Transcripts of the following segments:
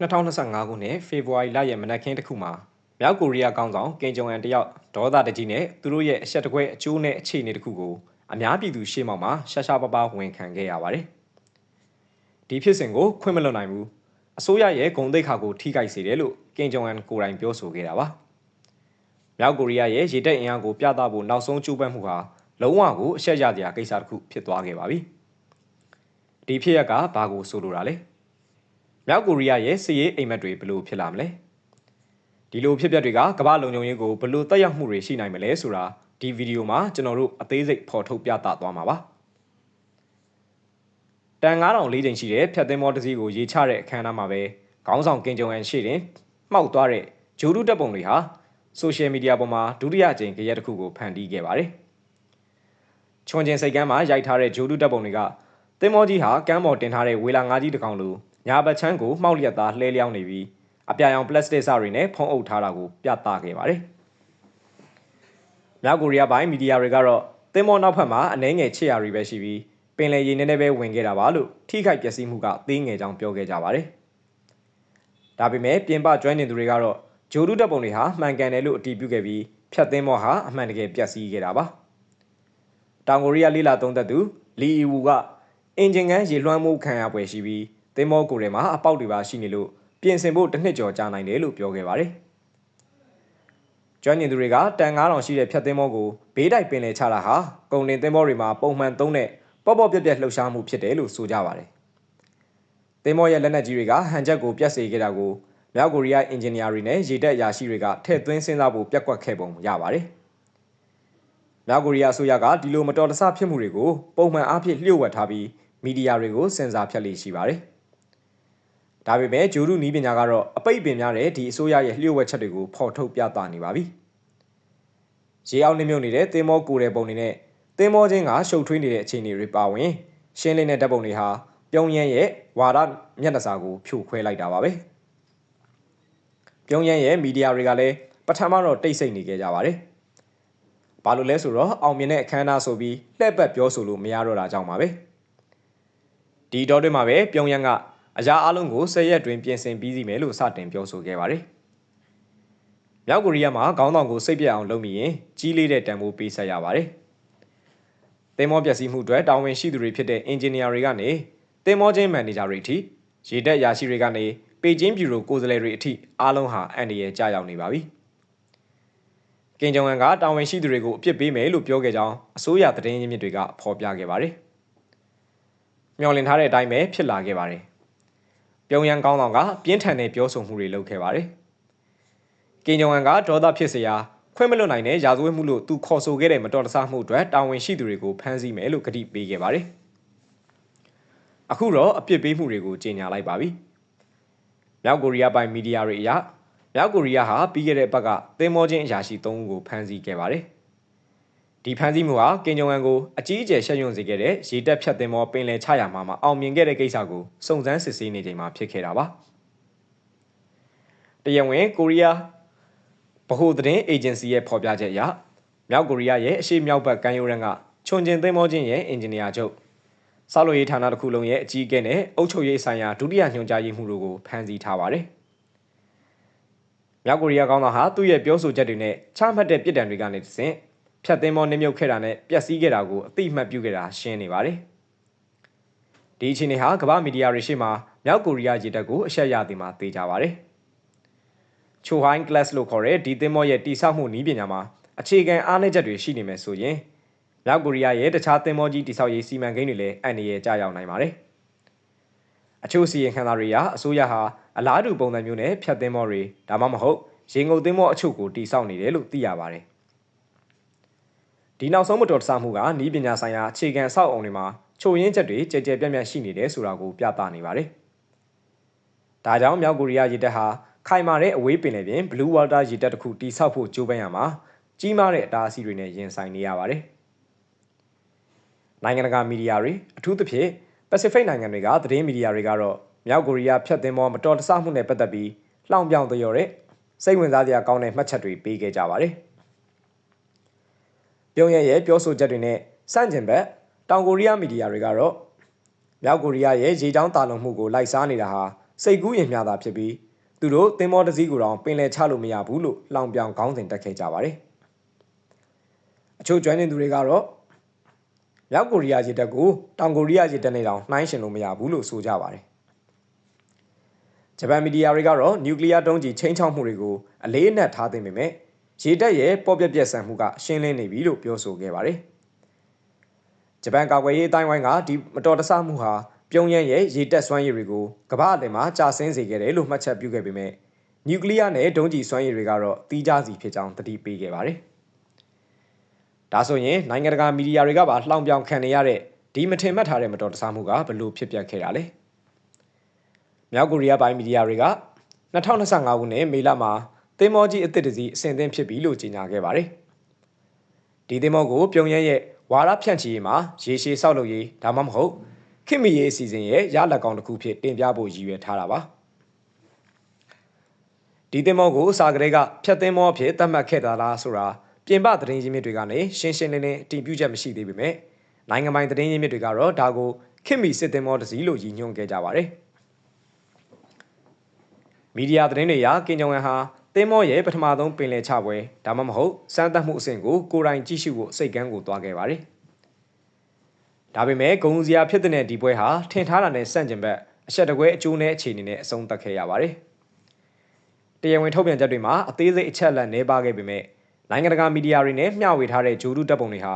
2025ခုနှစ်ဖေဖော်ဝါရီလရဲ့မနက်ခင်းတစ်ခုမှာမြောက်ကိုရီးယားကောင်းဆောင်ကင်ဂျုံအန်တယောက်ဒေါသတကြီးနဲ့သူတို့ရဲ့အဆက်တကွဲအကျိုးနဲ့အခြေအနေတစ်ခုကိုအများပြည်သူရှေ့မှောက်မှာရှာရှာပပဝန်ခံခဲ့ရပါတယ်။ဒီဖြစ်စဉ်ကိုခွင့်မလွတ်နိုင်ဘူး။အစိုးရရဲ့ဂုဏ်သိက္ခာကိုထိခိုက်စေတယ်လို့ကင်ဂျုံအန်ကိုယ်တိုင်ပြောဆိုခဲ့တာပါ။မြောက်ကိုရီးယားရဲ့ရေတပ်အင်အားကိုပြသဖို့နောက်ဆုံးကြိုးပမ်းမှုဟာလုံးဝကိုအဆက်ရစရာကိစ္စတစ်ခုဖြစ်သွားခဲ့ပါပြီ။ဒီဖြစ်ရပ်ကဘာကိုဆိုလိုတာလဲ။ မြောက်ကိုရီးယားရဲ့စစ်ရေးအိမ်မက်တွေဘယ်လိုဖြစ်လာမလဲဒီလိုဖြစ်ပျက်တွေကကမ္ဘာလုံခြုံရေးကိုဘယ်လိုတက်ရောက်မှုတွေရှိနိုင်မလဲဆိုတာဒီဗီဒီယိုမှာကျွန်တော်တို့အသေးစိတ်ဖော်ထုတ်ပြသသွားမှာပါတန်9000လေးချိန်ရှိတဲ့ဖြတ်သင်းမောတစ်စီးကိုရေးချတဲ့အခမ်းအနားမှာပဲခေါင်းဆောင်ကင်ဂျုံအန်ရှိတင်မှောက်သွားတဲ့ဂျိုဒူတပ်ပုံတွေဟာဆိုရှယ်မီဒီယာပေါ်မှာဒုတိယအကြိမ်ကြရက်တစ်ခုကိုဖန်တီးခဲ့ပါတယ်ချွန်ကျင်စိတ်ကမ်းမှာရိုက်ထားတဲ့ဂျိုဒူတပ်ပုံတွေကသင်းမောကြီးဟာကမ်းပေါ်တင်ထားတဲ့ဝေလာငါးကြီးတစ်ကောင်လို ညာဘက်ချမ်းကိုမှောက်လျက်သားလှဲလျောင်းနေပြီးအပြာရောင်ပလတ်စတစ်စတွေနဲ့ဖုံးအုပ်ထားတာကိုပြသခဲ့ပါတယ်။မြောက်ကိုရီးယားပိုင်းမီဒီယာတွေကတော့သင်းမောနောက်ဖက်မှာအနှဲငယ်ချစ်ရာတွေပဲရှိပြီးပင်လယ်ရေနည်းနည်းပဲဝင်ခဲ့တာပါလို့ထိခိုက်ပျက်စီးမှုကသေးငယ်ကြောင်းပြောခဲ့ကြပါတယ်။ဒါပေမဲ့ပြင်ပကျွမ်းနေသူတွေကတော့ဂျိုဒူတပ်ပုံတွေဟာမှန်ကန်တယ်လို့အတည်ပြုခဲ့ပြီးဖြတ်သင်းမောဟာအမှန်တကယ်ပျက်စီးခဲ့တာပါ။တောင်ကိုရီးယားလေးလာသုံးသက်သူလီအီဝူကအင်ဂျင်ကန်ရေလွှမ်းမှုခံရပွဲရှိပြီး သင်းမောကိုယ်ထဲမှာအပေါက်တွေပါရှိနေလို့ပြင်ဆင်ဖို့တစ်နှစ်ကျော်ကြာနိုင်တယ်လို့ပြောခဲ့ပါတယ်။ကျွမ်းကျင်သူတွေကတန်9000ရှိတဲ့ဖြတ်သင်းမောကိုဘေးတိုက်ပင်လယ်ချတာဟာကုန်တင်သင်းမောတွေမှာပုံမှန်သုံးတဲ့ပေါ့ပေါ့ပြက်ပြက်လှုပ်ရှားမှုဖြစ်တယ်လို့ဆိုကြပါတယ်။သင်းမောရဲ့လက်နက်ကြီးတွေကဟန်ချက်ကိုပြတ်စေခဲ့တာကိုမြောက်ကိုရီးယားအင်ဂျင်နီယာတွေနဲ့ရေတပ်အရာရှိတွေကထည့်သွင်းစဉ်းစားဖို့ပြက်ကွက်ခဲ့ပုံရပါတယ်။မြောက်ကိုရီးယားအစိုးရကဒီလိုမတော်တဆဖြစ်မှုတွေကိုပုံမှန်အားဖြင့်လျှို့ဝှက်ထားပြီးမီဒီယာတွေကိုစင်ဆာဖြတ်လေးရှိပါတယ်။ ဒါပေမဲ့ဂျိုရုနီးပညာကတော့အပိတ်ပင်များတဲ့ဒီအစိုးရရဲ့လျှို့ဝှက်ချက်တွေကိုဖော်ထုတ်ပြသနေပါပြီ။ရေအောင်နှမြုပ်နေတဲ့သင်းမောကိုယ်တဲ့ပုံတွေနဲ့သင်းမောချင်းကရှုပ်ထွေးနေတဲ့အခြေအနေတွေပါဝင်ရှင်းလင်းတဲ့ဓာတ်ပုံတွေဟာပြုံးရန်ရဲ့ဝါဒမျက်နှာစာကိုဖြိုခွဲလိုက်တာပါပဲ။ပြုံးရန်ရဲ့မီဒီယာတွေကလည်းပထမတော့တိတ်ဆိတ်နေကြကြပါတယ်။ဘာလို့လဲဆိုတော့အောင်မြင်တဲ့အခမ်းအနားဆိုပြီးလှည့်ပတ်ပြောဆိုလို့မရတော့တာကြောင့်ပါပဲ။ဒီတော့တွင်မှာပဲပြုံးရန်က အရာအလုံးကို၁၀ရက်တွင်ပြင်ဆင်ပြီးစီမယ်လို့စတင်ပြောဆိုခဲ့ပါတယ်။မြောက်ကိုရီးယားမှာခေါင်းဆောင်ကိုစိတ်ပြတ်အောင်လုပ်မိရင်ကြီးလေးတဲ့တံမိုးပေးဆက်ရပါတယ်။သင်္ဘောပျက်စီးမှုအတွက်တာဝန်ရှိသူတွေဖြစ်တဲ့အင်ဂျင်နီယာတွေကနေသင်္ဘောချင်းမန်နေဂျာတွေအထိရေတပ်ရာရှိတွေကနေပေကျင်းဗျူရိုကိုယ်စားလှယ်တွေအထိအားလုံးဟာအန်ဒီရဲ့ကြာရောက်နေပါပြီ။ကင်ဂျုံအန်ကတာဝန်ရှိသူတွေကိုအပြစ်ပေးမယ်လို့ပြောခဲ့ကြောင်းအစိုးရသတင်းရင်းမြစ်တွေကဖော်ပြခဲ့ပါတယ်။မျှော်လင့်ထားတဲ့အတိုင်းပဲဖြစ်လာခဲ့ပါတယ်။ ပြုံးရန်ကောင်းဆောင်ကပြင်းထန်တဲ့ပြောဆိုမှုတွေလုပ်ခဲ့ပါတယ်။ကင်ဂျုံအန်ကဒေါသဖြစ်စရာခွင့်မလွတ်နိုင်တဲ့ရာဇဝတ်မှုလို့သူခေါ်ဆိုခဲ့တဲ့မတော်တဆမှုအတွက်တာဝန်ရှိသူတွေကိုဖမ်းဆီးမယ်လို့ကတိပေးခဲ့ပါတယ်။အခုတော့အပြစ်ပေးမှုတွေကိုကြေညာလိုက်ပါပြီ။မြောက်ကိုရီးယားပိုင်းမီဒီယာတွေအရမြောက်ကိုရီးယားဟာပြီးခဲ့တဲ့ဘက်ကသင်းမောချင်းအရာရှိ၃ဦးကိုဖမ်းဆီးခဲ့ပါတယ်။ ဒီဖမ်းဆီးမှုဟာကင်ဂျုံအန်ကိုအကြီးအကျယ်ရှက်ရွံ့စေခဲ့တဲ့ရေတပ်ဖြတ်သင်္ဘောပင်လယ်ချရာမှာမှအောင်မြင်ခဲ့တဲ့ကိစ္စကိုစုံစမ်းစစ်ဆေးနေချိန်မှာဖြစ်ခဲ့တာပါ။တရားဝင်ကိုရီးယားဗဟိုသတင်းအေဂျင်စီရဲ့ဖော်ပြချက်အရမြောက်ကိုရီးယားရဲ့အရှေ့မြောက်ဘက်ကမ်းရိုးတန်းကချွန်ကျင်သင်္ဘောချင်းရဲ့အင်ဂျင်နီယာချုပ်ဆောက်လုပ်ရေးဌာနတစ်ခုလုံးရဲ့အကြီးအကဲနဲ့အုပ်ချုပ်ရေးဆိုင်ရာဒုတိယညွှန်ကြားရေးမှူးတို့ကိုဖမ်းဆီးထားပါတယ်။မြောက်ကိုရီးယားကောင်းဆောင်ဟာသူ့ရဲ့ပြောဆိုချက်တွေနဲ့ချမှတ်တဲ့ပြစ်ဒဏ်တွေကနေတဆင့် ဖြတ်သင်းမောနှိမ့်မြုပ်ခဲ့တာနဲ့ပျက်စီးခဲ့တာကိုအတိအမှတ်ပြုခဲ့တာရှင်းနေပါတယ်။ဒီအခြေအနေဟာကမ္ဘာမီဒီယာတွေရှေ့မှာမြောက်ကိုရီးယားရေတပ်ကိုအရှက်ရသည်မှာသိကြပါတယ်။ချိုဟိုင်းကလပ်လို့ခေါ်တဲ့ဒီသင်းမောရဲ့တိဆောက်မှုနည်းပညာမှာအခြေခံအားနည်းချက်တွေရှိနေမယ်ဆိုရင်မြောက်ကိုရီးယားရဲ့တခြားသင်းမောကြီးတိဆောက်ရေးစီမံကိန်းတွေလည်းအန္တရာယ်ကြရောက်နိုင်ပါတယ်။အချို့စီရင်ခံစာတွေကအစိုးရဟာအလားတူပုံစံမျိုးနဲ့ဖြတ်သင်းမောတွေဒါမှမဟုတ်ရေငုပ်သင်းမောအချို့ကိုတိဆောက်နေတယ်လို့သိရပါတယ်။ ဒီနောက်ဆုံးမတော်တဆမှုကနီးပညာဆိုင်ရာအခြေခံအဆောက်အအုံတွေမှာချို့ယင်းချက်တွေကြဲကြဲပြန့်ပြန့်ရှိနေတယ်ဆိုတာကိုပြသနေပါတယ်။ဒါကြောင့်မြောက်ကိုရီးယားရေတပ်ဟာခိုင်မာတဲ့အဝေးပင်လယ်ပြင် Blue Water ရေတပ်တစ်ခုတိစောက်ဖို့ကြိုးပမ်းရမှာကြီးမားတဲ့အတားအဆီးတွေနဲ့ရင်ဆိုင်နေရပါတယ်။နိုင်ငံတကာမီဒီယာတွေအထူးသဖြင့် Pacific နိုင်ငံတွေကသတင်းမီဒီယာတွေကတော့မြောက်ကိုရီးယားဖျက်သိမ်းပေါ်မတော်တဆမှုနဲ့ပတ်သက်ပြီးလှောင်ပြောင်ပြောတဲ့စိတ်ဝင်စားစရာကောင်းတဲ့မှတ်ချက်တွေပေးခဲ့ကြပါတယ်။ ပြုံးရရဲ့ပြောဆိုချက်တွေနဲ့စန့်ကျင်ဘက်တောင်ကိုရီးယားမီဒီယာတွေကတော့မြောက်ကိုရီးယားရဲ့ရေချောင်းတာလုံမှုကိုလိုက်စားနေတာဟာစိတ်ကူးရင်မြတာဖြစ်ပြီးသူတို့သင်္ဘောတစ်စီးကိုတော့ပင်လယ်ချလို့မရဘူးလို့လောင်ပြောင်ခေါင်းစဉ်တက်ခဲ့ကြပါတယ်အချို့ကျွမ်းနေသူတွေကတော့မြောက်ကိုရီးယားရေတပ်ကိုတောင်ကိုရီးယားရေတပ်နဲ့တောင်နှိုင်းယှဉ်လို့မရဘူးလို့ဆိုကြပါတယ်ဂျပန်မီဒီယာတွေကတော့နျူကလ িয়ার တုံးကြီးချင်းချောက်မှုတွေကိုအလေးအနက်ထားသိပေမဲ့ ရေတပ်ရဲ့ပေါ်ပြက်ပြက်ဆန်မှုကရှင်းလင်းနေပြီလို့ပြောဆိုခဲ့ပါတယ်ဂျပန်ကာကွယ်ရေးအတိုင်းဝိုင်းကဒီမတော်တဆမှုဟာပြုံးရန်ရဲ့ရေတက်စွမ်းရည်တွေကိုကမ္ဘာအလယ်မှာကြာဆင်းစေခဲ့တယ်လို့မှတ်ချက်ပြုခဲ့ပေမဲ့နျူကလ িয়ার နဲ့ဒုံးကျည်စွမ်းရည်တွေကတော့တီးခြားစီဖြစ်ကြောင်းတတိပေးခဲ့ပါတယ်။ဒါဆိုရင်နိုင်ငံတကာမီဒီယာတွေကပါလှောင်ပြောင်ခံနေရတဲ့ဒီမထင်မှတ်ထားတဲ့မတော်တဆမှုကဘလို့ဖြစ်ပျက်ခဲ့တာလဲ။မြောက်ကိုရီးယားပိုင်းမီဒီယာတွေက2025ခုနှစ်မေလမှာ သင်္ဘောကြီးအသစ်တစ်စီးအဆင်သင့်ဖြစ်ပြီလို့ကြေညာခဲ့ပါတယ်။ဒီသင်္ဘောကိုပြုံရရဲ့ဝါရဖြန့်ချီရေးမှာရေရှည်ဆောက်လုပ်ရေးဒါမှမဟုတ်ခင်မီရေးအစီအစဉ်ရဲ့ရလက်ကောင်တစ်ခုဖြစ်တင်ပြဖို့ရည်ရွယ်ထားတာပါဒီသင်္ဘောကိုစာကလေးကဖြတ်သင်္ဘောအဖြစ်သတ်မှတ်ခဲ့တာလားဆိုတာပြင်ပသတင်းရင်းမြစ်တွေကနေရှင်းရှင်းလင်းလင်းအတည်ပြုချက်မရှိသေးပေမဲ့နိုင်ငံပိုင်သတင်းရင်းမြစ်တွေကတော့ဒါကိုခင်မီစစ်သင်္ဘောတစ်စီးလို့ရည်ညွှန်းခဲ့ကြပါတယ်မီဒီယာသတင်းတွေအရကင်ဂျုံဟန်ဟာ သင်္ဘောရဲ့ပထမဆုံးပင်လယ်ချပွဲဒါမှမဟုတ်စမ်းသပ်မှုအဆင့်ကိုကိုယ်တိုင်ကြည့်ရှုဖို့စိတ်ကန်းကိုသွားခဲ့ပါတယ်။ဒါပေမဲ့ဂုံစရာဖြစ်တဲ့ဒီပွဲဟာထင်ထားတာနဲ့ဆန့်ကျင်ဘက်အဆက်တကွဲအကျိုးနဲ့အခြေအနေနဲ့အဆုံးသတ်ခဲ့ရပါတယ်။တရားဝင်ထုတ်ပြန်ချက်တွေမှာအသေးစိတ်အချက်အလက်နှဲပါခဲ့ပေမဲ့နိုင်ငံတကာမီဒီယာတွေနဲ့မျှဝေထားတဲ့ဂျိုဒူတပ်ပုံတွေဟာ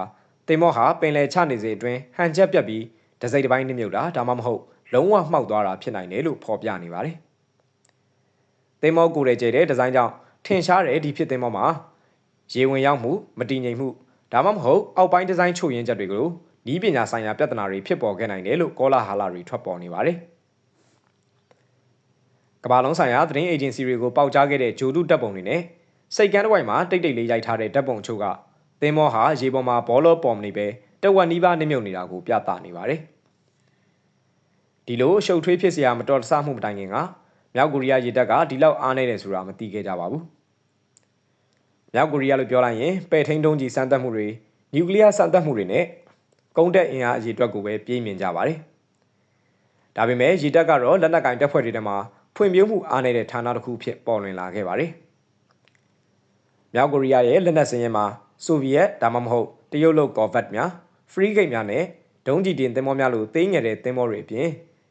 တင်မော့ဟာပင်လယ်ချနေစေအတွင်းဟန်ချက်ပြတ်ပြီးဒစိမ့်တစ်ပိုင်းနှမြုပ်တာဒါမှမဟုတ်လုံးဝမှောက်သွားတာဖြစ်နိုင်တယ်လို့ဖော်ပြနေပါတယ်။ တင်မော့ကိုယ်ရဲ့ကျဲတဲ့ဒီဇိုင်းကြောင့်ထင်ရှားတဲ့ဒီဖြစ်တင်မော့မှာရေဝင်ရောက်မှုမတည်ငြိမ်မှုဒါမှမဟုတ်အောက်ပိုင်းဒီဇိုင်းချုပ်ရင်းချက်တွေကိုဤပညာဆိုင်ရာပြဿနာတွေဖြစ်ပေါ်ခဲ့နိုင်တယ်လို့ကောလာဟာလာတွေထွက်ပေါ်နေပါတယ်။ကမ္ဘာလုံးဆိုင်ရာသတင်းအေဂျင်စီတွေကိုပေါက်ကြားခဲ့တဲ့ဂျိုဒုတပ်ပုံတွေနဲ့စိတ်ကန်းတစ်ဝိုက်မှာတိတ်တိတ်လေးရိုက်ထားတဲ့တပ်ပုံချို့ကသင်းမောဟာရေပေါ်မှာဘောလောပေါ်မနေပဲတဝက်နီးပါးနှမြုပ်နေတာကိုပြသနေပါတယ်။ဒီလိုရှုပ်ထွေးဖြစ်စရာမတော်တဆမှုမတိုင်ခင်က မြောက်ကိုရီးယားရေတပ်ကဒီလောက်အားနေတယ်ဆိုတာမသိခဲ့ကြပါဘူး။မြောက်ကိုရီးယားလို့ပြောလိုက်ရင်ပဲ့ထိန်တုံးကြီးစမ်းသပ်မှုတွေနျူကလ িয়ার စမ်းသပ်မှုတွေနဲ့ကုန်းတက်အင်အားအရေးအတွက်ကိုပဲပြေးမြင်ကြပါတယ်။ဒါပေမဲ့ရေတပ်ကတော့လက်နက်ကင်တပ်ဖွဲ့တွေထဲမှာဖွံ့ဖြိုးမှုအားနည်းတဲ့ဌာနတစ်ခုဖြစ်ပေါ်လွင်လာခဲ့ပါတယ်။မြောက်ကိုရီးယားရဲ့လက်နက်စင်ရင်မှာဆိုဗီယက်ဒါမှမဟုတ်တရုတ်လုတ်ကော်ဗတ်များဖရီးဂိတ်များနဲ့ဒုံးကျည်တင်သင်္ဘောများလိုသိငယ်တဲ့သင်္ဘောတွေအပြင်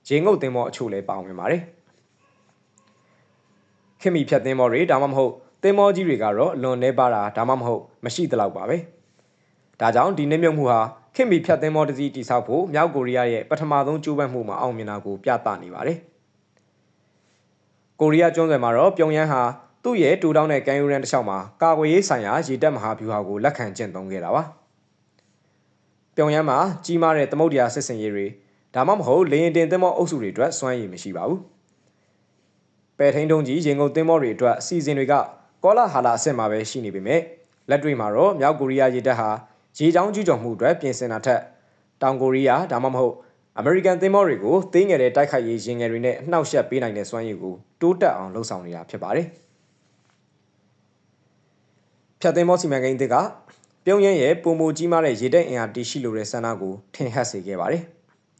ရေငုတ်သင်္ဘောအချို့လည်းပါဝင်ပါတယ်။ ခင်မီဖြတ်သင်္ဘောတွေဒါမှမဟုတ်သင်္ဘောကြီးတွေကတော့လွန်နေပါတာဒါမှမဟုတ်မရှိသလောက်ပါပဲ။ဒါကြောင့်ဒီနှိမ့်မြုပ်မှုဟာခင်မီဖြတ်သင်းမောတစီတိဆောက်ဖို့မြောက်ကိုရီးယားရဲ့ပထမဆုံးကြိုးပမ်းမှုမှာအောင်မြင်တာကိုပြသနေပါတယ်။ကိုရီးယားကျွန်းဆွယ်မှာတော့ပြုံယမ်းဟာသူ့ရဲ့တူတောင်းတဲ့ကန်ယူရန်တစ်လျှောက်မှာကာကွယ်ရေးဆိုင်ရာရေတပ်မဟာဗျူဟာကိုလက်ခံကျင့်သုံးခဲ့တာပါ။ပြုံယမ်းမှာကြီးမားတဲ့သမုဒ္ဒရာစစ်စင်ရေးတွေဒါမှမဟုတ်လေရင်တင်သင်းမောအုပ်စုတွေအတွက်စွမ်းရည်မရှိပါဘူး။ ပယ်ထိန်တုံးကြီးရင်ကုန်သင်းမောတွေအတွက်အစီအစဉ်တွေကကောလာဟာလာအဆင့်မှာပဲရှိနေပေမဲ့လက်တွေ့မှာတော့မြောက်ကိုရီးယားရေတပ်ဟာရေချောင်းကျူးကျော်မှုအတွက်ပြင်ဆင်တာထက်တောင်ကိုရီးယားဒါမှမဟုတ်အမေရိကန်သင်္ဘောတွေကိုသိငယ်တဲ့တိုက်ခိုက်ရေးရင်ငယ်တွေနဲ့နှောက်ယှက်ပေးနိုင်တဲ့စွမ်းရည်ကိုတိုးတက်အောင်လှုံ့ဆော်နေတာဖြစ်ပါတယ်။ဖြတ်သင်္ဘောစီမံကိန်းတွေကပြုံးရင်းရဲ့ပုံမူကြီးမားတဲ့ရေတပ်အင်အားတရှိလိုတဲ့ဆန္ဒကိုထင်ဟပ်စေခဲ့ပါတယ်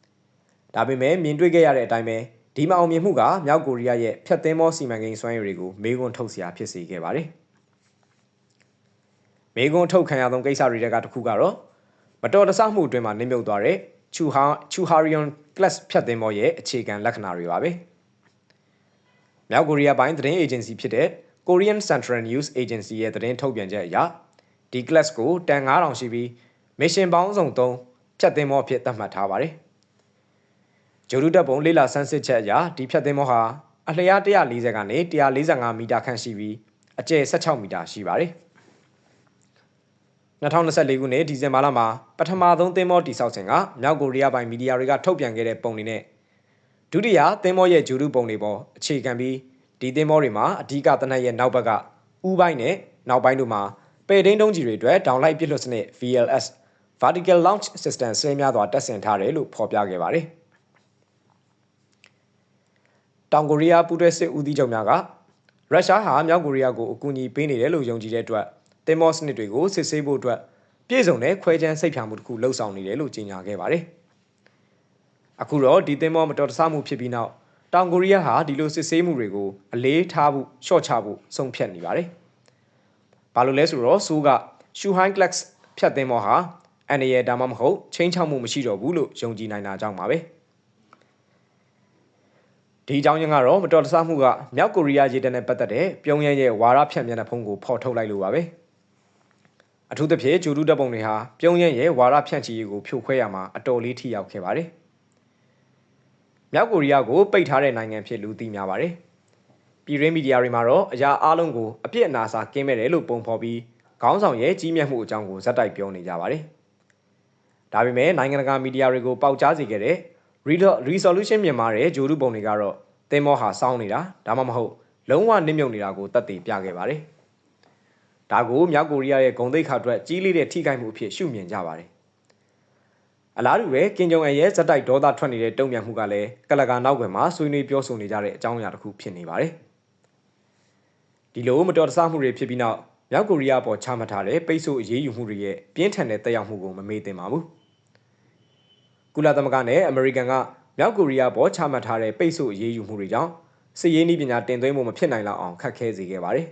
။ဒါပေမဲ့မြင်တွေ့ခဲ့ရတဲ့အတိုင်းပဲ ဒီမအောင်မြင်မှုကမြောက်ကိုရီးယားရဲ့ဖြတ်သင်္ဘောစီမံကိန်းစွမ်းရည်တွေကိုမေးခွန်းထုတ်စရာဖြစ်စေခဲ့ပါတယ်။မေကွန်းထုတ်ခံရသောကိစ္စတွေတဲကတစ်ခုကတော့မတော်တဆမှုအတွင်းမှာနစ်မြုပ်သွားတဲ့ချူဟာချူဟာရီယွန်ကလပ်ဖြတ်သင်းမောရဲ့အခြေခံလက္ခဏာတွေပါပဲ။မြောက်ကိုရီးယားပိုင်းသတင်းအေဂျင်စီဖြစ်တဲ့ Korean Central News Agency ရဲ့သတင်းထုတ်ပြန်ချက်အရဒီ class ကိုတန်9000ရှိပြီး mission ပေါင်းစုံ3ဖြတ်သင်းမောအဖြစ်သတ်မှတ်ထားပါတယ်။ ဂျိုဒူတပ်ပုံလေးလာဆန်းစစ်ချက်အရဒီဖြတ်သင်းမောဟာအလျား140ကနေ145မီတာခန့်ရှိပြီးအကျယ်16မီတာရှိပါတယ်။2024ခုနှစ်ဒီဇင်ဘာလမှာပထမဆုံးသင်းမောတိဆောက်စဉ်ကမြောက်ကိုရီးယားပိုင်းမီဒီယာတွေကထုတ်ပြန်ခဲ့တဲ့ပုံတွေနဲ့ဒုတိယသင်းမောရဲ့ဂျူရုပုံတွေပေါ်အခြေခံပြီးဒီသင်းမောတွေမှာအဓိကတနက်ရဲ့နောက်ဘက်ကဥပိုင်းနဲ့နောက်ပိုင်းတို့မှာပေဒင်းတုံးကြီးတွေအတွက်ဒေါင်လိုက်ပစ်လွတ်စနစ် VLS Vertical Launch System ဆွဲများစွာတက်ဆင်ထားတယ်လို့ဖော်ပြခဲ့ပါတယ်။ တောင်ကိုရီးယားပူးတွဲစစ်ဦးစီးချုပ်များကရုရှားဟာမြောက်ကိုရီးယားကိုအကူအညီပေးနေတယ်လို့ယုံကြည်တဲ့အတွက်တင်မောစနစ်တွေကိုစစ်ဆေးဖို့အတွက်ပြည်စုံတဲ့ခွဲချမ်းစိတ်ဖြာမှုတစ်ခုလှုပ်ဆောင်နေတယ်လို့ကြေညာခဲ့ပါတယ်။အခုတော့ဒီတင်မောမတော်တဆမှုဖြစ်ပြီးနောက်တောင်ကိုရီးယားဟာဒီလိုစစ်ဆေးမှုတွေကိုအလေးထားဖို့ရှော့ချဖို့ဆုံးဖြတ်နေပါတယ်။ဘာလို့လဲဆိုတော့ဆိုးက Shuhai Clax ဖြတ်သင်းမောဟာအန်ရယ်ဒါမှမဟုတ်ချင်းချောက်မှုမရှိတော့ဘူးလို့ယုံကြည်နိုင်တာကြောင့်ပါပဲ။ ဒီအကြောင်းရင်းကတော့မတော်တဆမှုကမြောက်ကိုရီးယားရေတပ်နဲ့ပတ်သက်တဲ့ပြုံးရရဲ့ဝါရဖြန့်မျက်နှာဖုံးကိုဖော်ထုတ်လိုက်လို့ပါပဲအထူးသဖြင့်ဂျူဒူတပ်ပုံတွေဟာပြုံးရရဲ့ဝါရဖြန့်ချီရေးကိုဖြိုခွဲရမှာအတော်လေးထိရောက်ခဲ့ပါတယ်မြောက်ကိုရီးယားကိုပိတ်ထားတဲ့နိုင်ငံဖြစ်လူသိများပါတယ်ပြည်ရင်းမီဒီယာတွေမှာတော့အရာအလုံးကိုအပြစ်အနာစာကင်းမဲ့တယ်လို့ပုံဖော်ပြီးခေါင်းဆောင်ရဲ့ကြီးမြတ်မှုအကြောင်းကိုဇက်တိုက်ပြောနေကြပါတယ်ဒါပေမဲ့နိုင်ငံတကာမီဒီယာတွေကိုပေါက်ကြားစေခဲ့တဲ့ resolution မြန်မာတဲ့ဂျိုဒုပုံတွေကတော့သင်္ဘောဟာစောင်းနေတာဒါမှမဟုတ်လုံးဝနစ်မြုပ်နေတာကိုတတ်သိပြခဲ့ပါတယ်။ဒါကိုမြောက်ကိုရီးယားရဲ့ဂုံသိက္ခာအတွက်ကြီးလေးတဲ့ထိခိုက်မှုအဖြစ်ရှုမြင်ကြပါတယ်။အလားတူပဲကင်ဂျုံအန်ရဲ့ဇက်တိုက်ဒေါသထွက်နေတဲ့တုံ့ပြန်မှုကလည်းကလကာနောက်ွယ်မှာဆွေးနွေးပြောဆိုနေကြတဲ့အကြောင်းအရာတစ်ခုဖြစ်နေပါတယ်။ဒီလိုမတော်တဆမှုတွေဖြစ်ပြီးနောက်မြောက်ကိုရီးယားပေါ်ချမှတ်ထားတဲ့ပိတ်ဆို့အရေးယူမှုတွေရဲ့ပြင်းထန်တဲ့တက်ရောက်မှုကိုမမေ့သင့်ပါဘူး။ ကုလသမဂ္ဂနဲ့အမေရိကန်ကမြောက်ကိုရီးယားပေါ်ချမှတ်ထားတဲ့ပိတ်ဆို့အရေးယူမှုတွေကြောင့်စစ်ရေးနည်းပညာတင်သွင်းမှုမဖြစ်နိုင်လောက်အောင်ခက်ခဲစေခဲ့ပါတယ်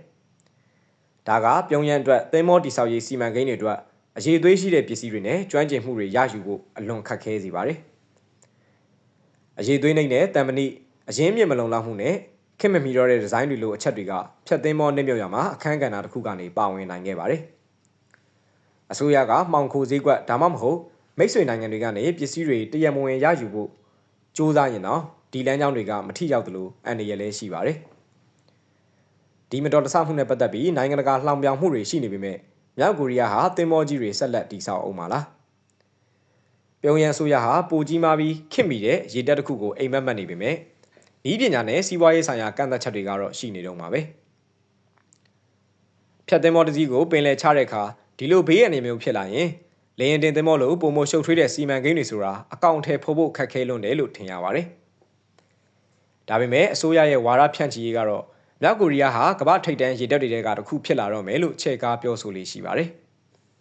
။ဒါကပြုံးရန်အတွက်သင်းမောတိဆောက်ရေးစီမံကိန်းတွေအတွက်အရေးသွေးရှိတဲ့ပစ္စည်းတွေနဲ့ကျွမ်းကျင်မှုတွေရယူဖို့အလွန်ခက်ခဲစေပါတယ်။အရေးသွေးနေတဲ့တံမဏိအရင်မြင့်မလုံလောက်မှုနဲ့ခင်မမီတော့တဲ့ဒီဇိုင်းတွေလိုအချက်တွေကဖြတ်သင်းမောနှိမ့်မြုပ်ရမှာအခန်းကဏ္ဍတစ်ခုကနေပါဝင်နိုင်ခဲ့ပါတယ်။အစိုးရကမှောင်ခိုဈေးကွက်ဒါမှမဟုတ် မိတ်ဆွေနိုင်ငံတွေကနေပစ္စည်းတွေတရက်မဝင်ရယူဖို့စူးစမ်းရင်တော့ဒီလမ်းကြောင်းတွေကမထိရောက်သလိုအန္တရာယ်လည်းရှိပါတယ်။ဒီမတော်တဆမှုနဲ့ပတ်သက်ပြီးနိုင်ငံတကာလှောင်ပြောင်မှုတွေရှိနေပေမဲ့မြောက်ကိုရီးယားဟာသင်္ဘောကြီးတွေဆက်လက်တည်ဆောက်အောင်ပါလား။ပြုံးရန်ဆိုရဟာပိုကြီးမားပြီးခင်မိတဲ့ရေတက်တစ်ခုကိုအိမ်မက်မက်နေပေမဲ့ဤပညာနဲ့စီးပွားရေးဆိုင်ရာကန့်သက်ချက်တွေကတော့ရှိနေတော့မှာပဲ။ဖြတ်သင်္ဘောတစ်စီးကိုပင်လယ်ချတဲ့အခါဒီလိုဘေးရန်နေမျိုးဖြစ်လာရင် လေရင်တင်သင်္ဘောလိုပုံမရှုပ်ထွေးတဲ့စီမံကိန်းတွေဆိုတာအကောင့်ထဲဖို့ဖို့ခက်ခဲလွန်းတယ်လို့ထင်ရပါတယ်။ဒါပေမဲ့အစိုးရရဲ့ဝါရဖြန့်ချီရေးကတော့မြောက်ကိုရီးယားဟာကမ္ဘာထိပ်တန်းရေတပ်တွေကတခုဖြစ်လာတော့မယ်လို့ချဲ့ကားပြောဆိုလေးရှိပါတယ်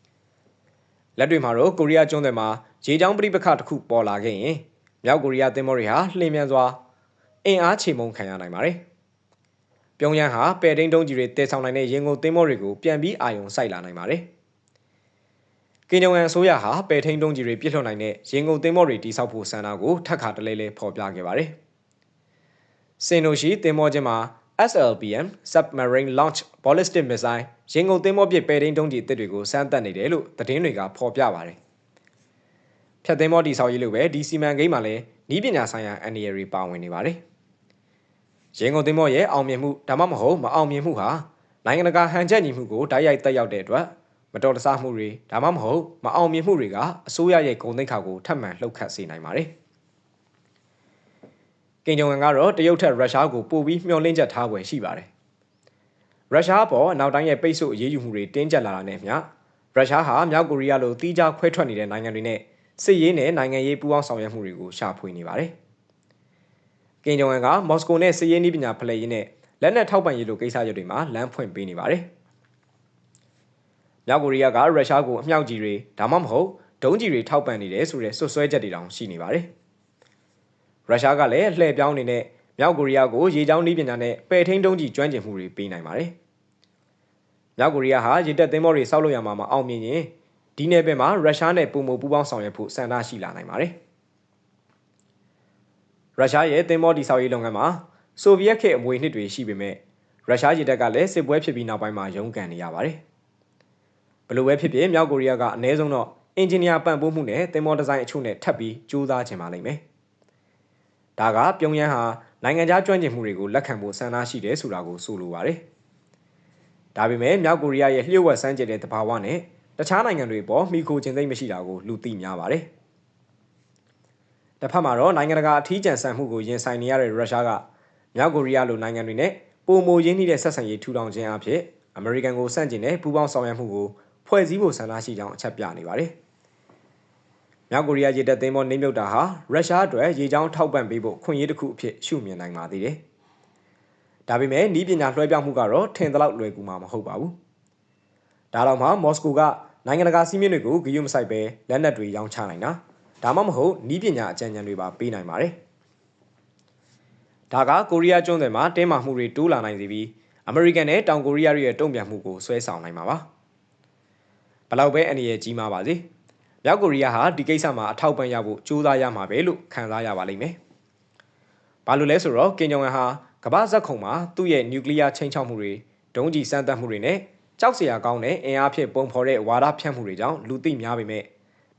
။လက်တွေမှာတော့ကိုရီးယားကျွန်းတွေမှာရေချောင်းပြိပခတစ်ခုပေါ်လာခဲ့ရင်မြောက်ကိုရီးယားသင်္ဘောတွေဟာလှိမ့်မြန်စွာအင်အားချေမှုန်းခံရနိုင်ပါတယ်။ပြုံးရန်ဟာပယ်တိန်တုံးကြီးတွေတည်ဆောင်နိုင်တဲ့ရင်ကုန်သင်္ဘောတွေကိုပြန်ပြီးအာရုံစိုက်လာနိုင်ပါတယ်။ ကင်ဂျုံအန်အစိုးရဟာပယ်ထိန်တုံးကြီးတွေပြစ်လွှတ်နိုင်တဲ့ရင်ကုန်သင်းမော့တွေတိစောက်ဖို့ဆန္ဒကိုထပ်ခါတလဲလဲဖော်ပြခဲ့ပါတယ်။စင်နိုရှိသင်းမော့ချင်းမှာ SLBM Submarine Launch Ballistic Missile ရင်ကုန်သင်းမော့ပစ်ပယ်ထိန်တုံးကြီးအသစ်တွေကိုစမ်းသပ်နေတယ်လို့သတင်းတွေကဖော်ပြပါတယ်။ဖြတ်သင်းမော့တိစောက်ရေးလို့ပဲဒီစီမံကိန်းမှာလည်းဤပညာဆိုင်ရာအန်ဒီရရီပါဝင်နေပါတယ်။ရင်ကုန်သင်းမော့ရဲ့အောင်မြင်မှုဒါမှမဟုတ်မအောင်မြင်မှုဟာနိုင်ငံတကာဟန်ချက်ညီမှုကိုတိုက်ရိုက်တက်ရောက်တဲ့အတွက်မ တော်တဆမှုတွေဒါမှမဟုတ်မအောင်မြင်မှုတွေကအစိုးရရဲ့ဂုဏ်သိက္ခာကိုထပ်မံလှုပ်ခတ်စေနိုင်ပါတယ်။ကင်ဂျုံဝန်ကတော့တရုတ်ထက်ရုရှားကိုပိုပြီးမျှော်လင့်ချက်ထားွယ်ရှိပါတယ်။ရုရှားပေါ်နောက်တိုင်းရဲ့ပိတ်ဆို့အရေးယူမှုတွေတင်းကျပ်လာတာနဲ့မျှရုရှားဟာမြောက်ကိုရီးယားလိုတီးခြားခွဲထွက်နေတဲ့နိုင်ငံတွေနဲ့စစ်ရေးနဲ့နိုင်ငံရေးပူးပေါင်းဆောင်ရွက်မှုတွေကိုရှာဖွေနေပါတယ်။ကင်ဂျုံဝန်ကမော်စကိုနဲ့စစ်ရေးနည်းပညာဖလှယ်ရေးနဲ့လက်နက်ထောက်ပံ့ရေးလိုကိစ္စရပ်တွေမှာလမ်းဖွင့်ပေးနေပါတယ်။ မြောက်ကိုရီးယားကရုရှားကိုအမြောက်ကြီးတွေဒါမှမဟုတ်ဒုံးကြီးတွေထောက်ပံ့နေတယ်ဆိုတဲ့ဆွဆွဲချက်တွေတောင်ရှိနေပါတယ်။ရုရှားကလည်းလှည့်ပြောင်းနေတဲ့မြောက်ကိုရီးယားကိုရေချောင်းနည်းပညာနဲ့ပယ်ထိန်ဒုံးကြီးကျွမ်းကျင်မှုတွေပေးနိုင်ပါတယ်။မြောက်ကိုရီးယားဟာရေတပ်သင်္ဘောတွေစောက်လို့ရမှာမအောင်မြင်ရင်ဒီနယ်ပယ်မှာရုရှားနဲ့ပုံမပူးပေါင်းဆောင်ရွက်ဖို့စံတာရှိလာနိုင်ပါတယ်။ရုရှားရဲ့သင်္ဘောတိဆောက်ရေးလုပ်ငန်းမှာဆိုဗီယက်ခေတ်အမွေနှစ်တွေရှိပေမဲ့ရုရှားရေတပ်ကလည်းစစ်ပွဲဖြစ်ပြီးနောက်ပိုင်းမှာရုန်းကန်နေရပါတယ်။ ဘလို့ပဲဖြစ်ဖြစ်မြောက်ကိုရီးယားကအနည်းဆုံးတော့အင်ဂျင်နီယာပံ့ပိုးမှုနဲ့သင်္ဘောဒီဇိုင်းအချို့နဲ့ထပ်ပြီးကြိုးစားချင်ပါလိမ့်မယ်။ဒါကပြုံးရန်ဟာနိုင်ငံခြားကျွမ်းကျင်မှုတွေကိုလက်ခံဖို့ဆန္ဒရှိတယ်ဆိုတာကိုဆိုလိုပါတယ်။ဒါပေမဲ့မြောက်ကိုရီးယားရဲ့လျှို့ဝှက်စမ်းကြတဲ့တဘာဝနဲ့တခြားနိုင်ငံတွေပေါ်မိခိုခြင်းသိမ့်မရှိတာကိုလူသိများပါတယ်။တစ်ဖက်မှာတော့နိုင်ငံတကာအထီးကျန်ဆန်မှုကိုရင်ဆိုင်နေရတဲ့ရုရှားကမြောက်ကိုရီးယားလိုနိုင်ငံတွေနဲ့ပုံမိုရင်းနှီးတဲ့ဆက်ဆံရေးထူထောင်ခြင်းအဖြစ်အမေရိကန်ကိုစန့်ကျင်တဲ့ပူးပေါင်းဆောင်ရွက်မှုကို ဖွဲ့စည်းဖို့ဆန္ဒရှိကြောင်းအချက်ပြနေပါတယ်။မြောက်ကိုရီးယားရေတပ်သင်္ဘောနှိမ့်မြုပ်တာဟာရုရှားအတွက်ရေကြောင်းထောက်ပံ့ပေးဖို့ခွင့်ရေးတစ်ခုအဖြစ်ရှုမြင်နိုင်ပါသေးတယ်။ဒါပေမဲ့ဤပညာလွှဲပြောင်းမှုကတော့ထင်သလောက်လွယ်ကူမှာမဟုတ်ပါဘူး။ဒါတော့မှမော်စကိုကနိုင်ငံတကာစီးမြင့်တွေကိုဂရုမစိုက်ပဲလက်နက်တွေရောင်းချနိုင်တာဒါမှမဟုတ်ဤပညာအကြံဉာဏ်တွေပါပေးနိုင်ပါတယ်။ဒါကကိုရီးယားကျွန်းဆွယ်မှာတင်းမာမှုတွေတိုးလာနိုင်စေပြီးအမေရိကန်နဲ့တောင်ကိုရီးယားတို့ရဲ့တုံ့ပြန်မှုကိုဆွဲဆောင်နိုင်မှာပါ ဘလောက်ပဲအနေနဲ့ကြီးမားပါစေမြောက်ကိုရီးယားဟာဒီကိစ္စမှာအထောက်ပံ့ရဖို့ကြိုးစားရမှာပဲလို့ခံစားရပါလိမ့်မယ်ဘာလို့လဲဆိုတော့ကင်ဂျုံအန်ဟာကမ္ဘာဇက်ခုံမှာသူ့ရဲ့နျူကလ িয়ার ချိန်ချောက်မှုတွေဒုံးကျည်စမ်းသပ်မှုတွေနဲ့ကြောက်စရာကောင်းတဲ့အင်အားဖြင့်ပုံဖော်တဲ့ဝါဒဖြန့်မှုတွေကြောင့်လူသိများပေမဲ့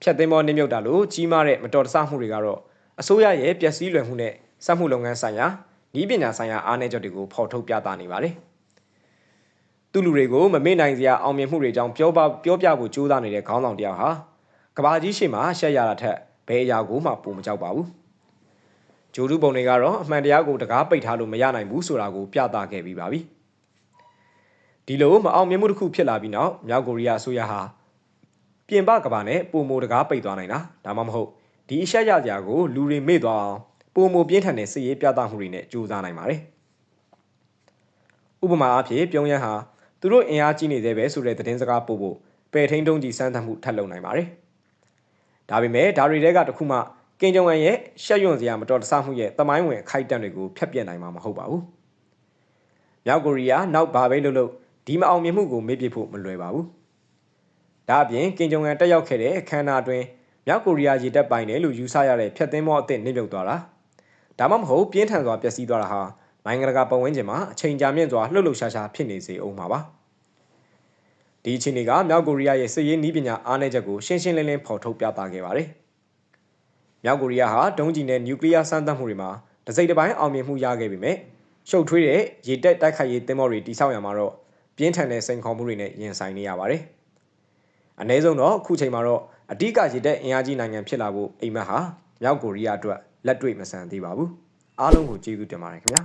ဖြတ်သိမ်းပေါ်နှိမ့်မြုပ်တာလို့ကြီးမားတဲ့မတော်တဆမှုတွေကတော့အစိုးရရဲ့ပျက်စီးလွယ်မှုနဲ့စက်မှုလုပ်ငန်းဆိုင်ရာဤပညာဆိုင်ရာအားနည်းချက်တွေကိုဖော်ထုတ်ပြသနေပါတယ်။ သူလူတွေကိုမမေ့နိုင်စရာအောင်မြင်မှုတွေကြောင့်ပြောပပြောပြဖို့ကြိုးစားနေတဲ့ခေါင်းဆောင်တယောက်ဟာကဘာကြီးရှိမှရှက်ရတာထက်ဘယ်အရာကိုမှပုံမကြောက်ပါဘူး။ဂျိုဒူပုံတွေကတော့အမှန်တရားကိုတကားပိတ်ထားလို့မရနိုင်ဘူးဆိုတာကိုပြသခဲ့ပြီးပါပြီ။ဒီလိုမအောင်မြင်မှုတစ်ခုဖြစ်လာပြီးနောက်မြောက်ကိုရီးယားအစိုးရဟာပြင်ပကဘာနဲ့ပုံမိုတကားပိတ်သွားနိုင်တာဒါမှမဟုတ်ဒီအရှက်ရစရာကိုလူတွေမေ့သွားအောင်ပုံမိုပြင်းထန်တဲ့စစ်ရေးပြသမှုတွေနဲ့ကြိုးစားနိုင်ပါတယ်။ဥပမာအားဖြင့်ပြုံးရန်ဟာ သူတို့အင်အားကြီးနေသေးပဲဆိုတဲ့သတင်းစကားပို့ဖို့ပယ်ထိန်တုံးကြီးစမ်းသပ်မှုထပ်လုပ်နိုင်ပါတယ်။ဒါပေမဲ့ဒါတွေတဲကတခုမှကင်ဂျုံအန်ရဲ့ရှက်ရွံ့စရာမတော်တဆမှုရဲ့တမိုင်းဝင်အခိုက်အတန့်တွေကိုဖျက်ပြက်နိုင်မှာမဟုတ်ပါဘူး။မြောက်ကိုရီးယားနောက်ဘာပဲလုပ်လို့ဒီမအောင်မြင်မှုကိုမေ့ပြဖို့မလွယ်ပါဘူး။ဒါအပြင်ကင်ဂျုံအန်တက်ရောက်ခဲ့တဲ့အခမ်းအနားအတွင်းမြောက်ကိုရီးယားရေတပ်ပိုင်တယ်လို့ယူဆရတဲ့ဖျက်သိမ်းမောအသစ်နှိမ့်မြုပ်သွားတာဒါမှမဟုတ်ပြင်းထန်စွာပျက်စီးသွားတာဟာ နိုင်ငံတကာပတ်ဝန်းကျင်မှာအချိန်ကြာမြင့်စွာလှုပ်လှုပ်ရှားရှားဖြစ်နေစေအောင်ပါပါဒီအခြေအနေကမြောက်ကိုရီးယားရဲ့စစ်ရေးနည်းပညာအားနည်းချက်ကိုရှင်းရှင်းလင်းလင်းဖော်ထုတ်ပြသခဲ့ပါတယ်မြောက်ကိုရီးယားဟာဒုံးကျည်နဲ့နျူကလ িয়ার စမ်းသပ်မှုတွေမှာတစိမ့်တစ်ပိုင်းအောင်မြင်မှုရခဲ့ပေမဲ့ရှုပ်ထွေးတဲ့ရေတက်တိုက်ခိုက်ရေးသင်္ဘောတွေတိစောက်ရမှာတော့ပြင်းထန်တဲ့စိန်ခေါ်မှုတွေနဲ့ရင်ဆိုင်နေရပါတယ်အ ਨੇ ဆုံးတော့အခုချိန်မှာတော့အ धिक ရေတက်အင်အားကြီးနိုင်ငံဖြစ်လာဖို့အိမ်မက်ဟာမြောက်ကိုရီးယားအတွက်လက်တွေ့မဆန်သေးပါဘူးအားလုံးကိုကျေးဇူးတင်ပါတယ်ခင်ဗျာ